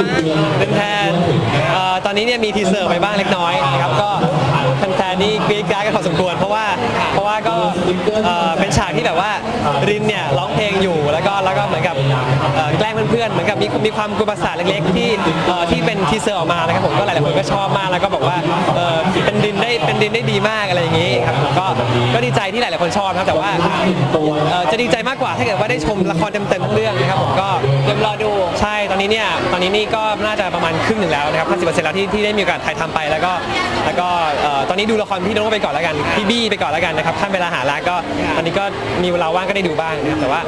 บ้างเป็นแทนตอนนี้เนี่ยมีทีเซอร์ไปบ้างเล็กน้อยนะครับก็แฟนๆนี่กรี๊ดกราดกันพอสมควรเพราะว่าเพราะว่าก็เป็นฉากที่แบบว่ารินเนี่ยร้องเพลงอยู่แล้วก็แล้วก็เหมือนกับแกล้งเพื่อนๆเหมือนกับมีมีความกวนประสาทเล็กๆที่ที่เป็นทีเซอร์ออกมานะครับผมก็หลายๆคนก็ชอบมากแล้วก็บอกว่าเป็นดินได้เป็นดินได้ดีมากอะไรอย่างนี้ครับผมก็ก็ดีใจที่หลายๆคนชอบครับแต่ว่าจะดีใจมากกว่าถ้าเกิดว่าได้ชมละครเต็มๆทั้งเรื่องนะครับผม นนี้เนี่ยตอนนี้นี่ก็น่าจะประมาณครึ่งหนึ่งแล้วนะครับ50%แล้วที่ที่ได้มีโอกาสถ่ายทำไปแล้วก็แล้วก็เอ่อตอนนี้ดูละครพี่โน้ตไปก่อนแล้วกันพี่บี้ไปก่อนแล้วกันนะครับท่านเวลาหารักก็ตอนนี้ก็มีเวลาว่างก็ได้ดูบ้างนะครับแต่ว่า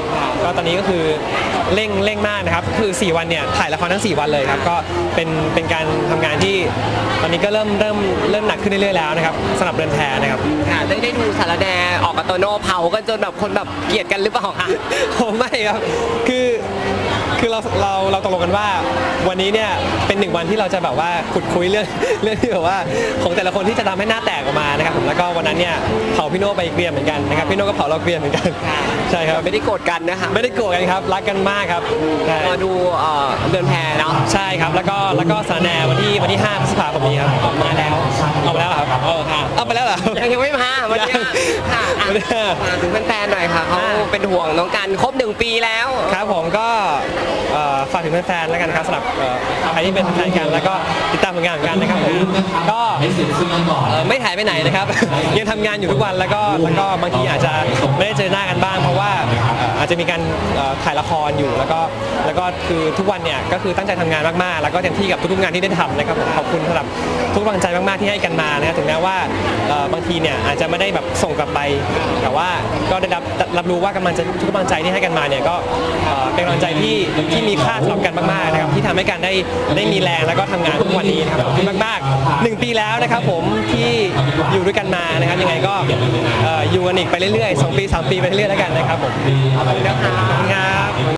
ก็ตอนนี้ก็คือเร่งเร่งมากนะครับคือ 4 วันเนี่ยถ่ายละครทั้ง 4 วันเลยครับก็เป็นเป็นการทำงานที่ตอนนี้ก็เริ่มเริ่มเริ่มหนักขึ้นเรื่อยๆแล้วนะครับสำหรับเรือนแพนะครับ ค่ะได้ได้ดูสารแดออกกับโตโน่เผากันจนแบบคนแบบเกลียดกันหรือเปล่าคะ ผมไม่ครับ คือ คือเราเราเราตกลงกันว่าวันนี้เนี่ยเป็นหนึ่งวันที่เราจะแบบว่าขุดคุยเรื่องเรื่องที่แบบว่าของแต่ละคนที่จะทำให้หน้าแตกออกมานะครับผมแล้วก็วันนั้นเนี่ยเผาพี่โน่ไปเกรียมเหมือนกันนะครับพี่โน่ก็เผาเราเกรียมเหมือนกันใช่ครับไม่ได้โกรธกันนะคะไม่ได้โกรธกันครับรักกันมากครับใช่รอดูเอ่อเดินแพเนาะใช่ครับแล้วก็แล้วก็สารแหนวันที่วันที่5พฤษภาคมนี้ครับออกมาแล้วออกมาแล้วเหรอครับเออค่ะเอาไปแล้วเหรอ ยังยังไม่มาวันนี้ยังค่ะอะวันนี้ ฝากถึงแฟนๆหน่อยค่ะเขาอ่าเป็นห่วงน้องกันครบหนึ่งปีแล้ว ครับผมก็เอ่อ ฝากถึงแฟนๆแล้วกันครับสำหรับใครที่เป็นแฟนกันแล้วก็ติดตามผลงานของกันนะครับผมก็ไม่หายไปไหนนะครับ ยังทำงานอยู่ทุกวันแล้วก็แล้วก็บางทีอาจจะไม่ได้เจอหน้ากันบ้างเพราะ จจะมีการถ่ายละครอยู่แล้วก็แล้วก็คือทุกวันเนี่ยก็คือตั้งใจทำงานมากๆ แล้วก็เต็มที่กับทุกๆงานที่ได้ทำนะครับขอบคุณสำหรับทุกกำลังใจมากๆที่ให้กันมานะถึงแม้ว่าบางทีเนี่ยอาจจะไม่ได้แบบส่งกลับไป แต่ว่าก็ได้รับรับรู้ว่ากำลังใจทุกกำลังใจที่ให้กันมาเนี่ยก็เป็นกำลังใจที่ที่มีค่าสำหรับกันมากๆนะครับที่ทำให้กันได้ได้มีแรงแล้วก็ทำงานทุกวันนี้นะครับขอบคุณมากๆ หนึ่งปีแล้วนะครับผมที่อยู่ด้วยกันมานะครับยังไงก็เอ่ออยู่กันอีกไปเรื่อยๆสองปีสามปีไปเรื่อยๆแล้วกันนะครับผมขอบคุณครับ